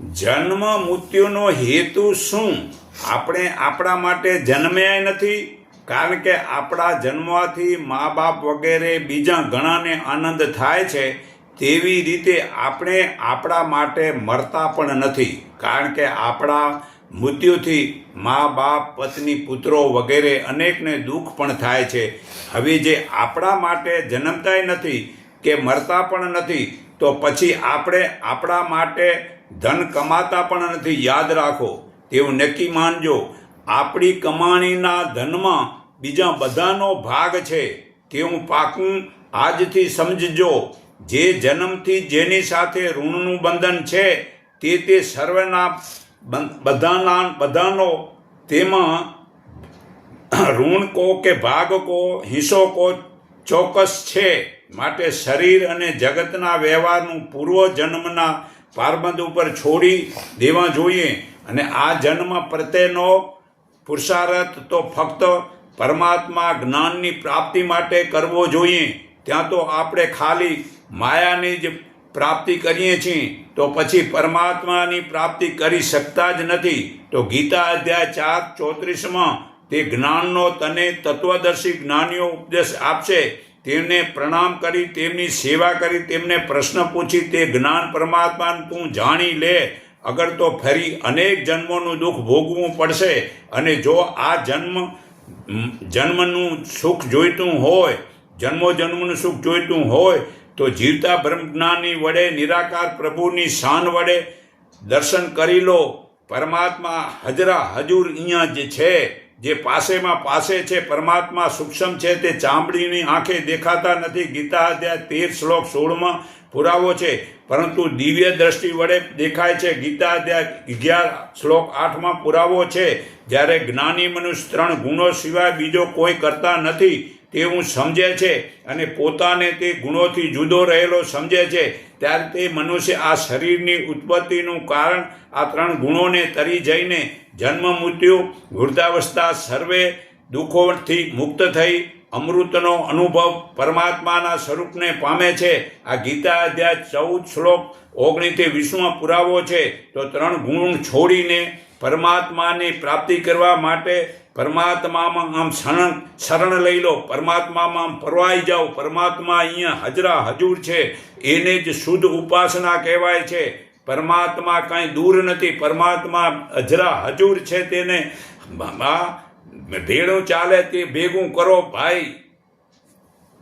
જન્મ મૃત્યુનો હેતુ શું? આપણે આપણા માટે જન્મ્યા નથી, કારણ કે આપણા જન્મવાથી મા બાપ વગેરે બીજા ઘણાને આનંદ થાય છે, તેવી રીતે આપણે આપણા માટે મરતા પણ નથી, કારણ કે આપણા મૃત્યુથી મા બાપ પત્ની, પુત્રો વગેરે અનેકને દુઃખ પણ થાય છે. હવે જે આપણા માટે જન્મતાય નથી કે મરતા પણ નથી, તો પછી આપણે આપણા માટે ધન કમાતા પણ નથી, યાદ રાખો તેવું નક્કી માનજો, આપણી કમાણીના ધનમાં બીજા બધાનો ભાગ છે, તેવું પાકું આજથી સમજજો, જે જન્મથી જેની સાથે ઋણનું બંધન છે, તે તે સર્વના બધાના, બધાનો તેમાં ઋણ કો કે ભાગ કો, હિસ્સો કો, ચોક્કસ છે, માટે શરીર અને જગતના વ્યવહારનું પૂર્વ જન્મના પારબંધ ઉપર છોડી દેવા જોઈએ અને આ જન્મ પ્રત્યેનો પુરુષાર્થ તો ફક્ત પરમાત્મા જ્ઞાનની પ્રાપ્તિ માટે કરવો જોઈએ. ત્યાં તો આપણે ખાલી માયાની જ પ્રાપ્તિ કરીએ છીએ. તો પછી પરમાત્માની પ્રાપ્તિ કરી શકતા જ નથી. તો ગીતા અધ્યાય ચાર ચોત્રીસમાં તે જ્ઞાનનો તને તત્વદર્શી જ્ઞાનીઓ ઉપદેશ આપશે. તેમને પ્રણામ કરી, તેમની સેવા કરી, તેમને પ્રશ્ન પૂછી, તે જ્ઞાન પરમાત્માને તું જાણી લે. અગર તો ફરી અનેક જન્મોનું દુઃખ ભોગવવું પડશે અને જો આ જન્મ જન્મનું સુખ જોઈતું હોય, જન્મો જન્મનું સુખ જોઈતું હોય, તો જીવતા બ્રહ્મજ્ઞાની વડે, નિરાકાર પ્રભુની શાન વડે દર્શન કરી લો. પરમાત્મા હજરા હજુર અહીંયા જે છે. જે પાસેમાં પાસે છે, પરમાત્મા સૂક્ષ્મ છે, તે ચામડીની આંખે દેખાતા નથી. ગીતા અધ્યાય તેર શ્લોક સોળમાં પુરાવો છે, પરંતુ દિવ્ય દ્રષ્ટિ વડે દેખાય છે. ગીતા અધ્યાય અગિયાર શ્લોક આઠમાં પુરાવો છે, જ્યારે જ્ઞાની મનુષ્ય ત્રણ ગુણો સિવાય બીજો કોઈ કરતા નથી તેવું સમજે છે અને પોતાને તે ગુણોથી જુદો રહેલો સમજે છે. ત્યારે તે મનુષ્ય આ શરીરની ઉત્પત્તિનું કારણ આ ત્રણ ગુણોને તરી જઈને જન્મ મૃત્યુ, વૃદ્ધાવસ્થા, સર્વે દુઃખોથી મુક્ત થઈ, અમૃતનો અનુભવ પરમાત્માના સ્વરૂપને પામે છે. આ ગીતા અધ્યાય ચૌદ શ્લોક ઓગણીથી વીસમાં પુરાવો છે. તો ત્રણ ગુણ છોડીને પરમાત્માની પ્રાપ્તિ કરવા માટે પરમાત્મામાં આમ શરણ શરણ લઈ લો, પરમાત્મામાં આમ પરવાઈ જાઓ, પરમાત્મા અહીંયા હજરા, હજુર છે. એને જ શુદ્ધ ઉપાસના કહેવાય છે. પરમાત્મા કાંઈ દૂર નથી, પરમાત્મા હજરા, હજુર છે તેને. ભેળું ચાલે તે ભેગું કરો, ભાઈ.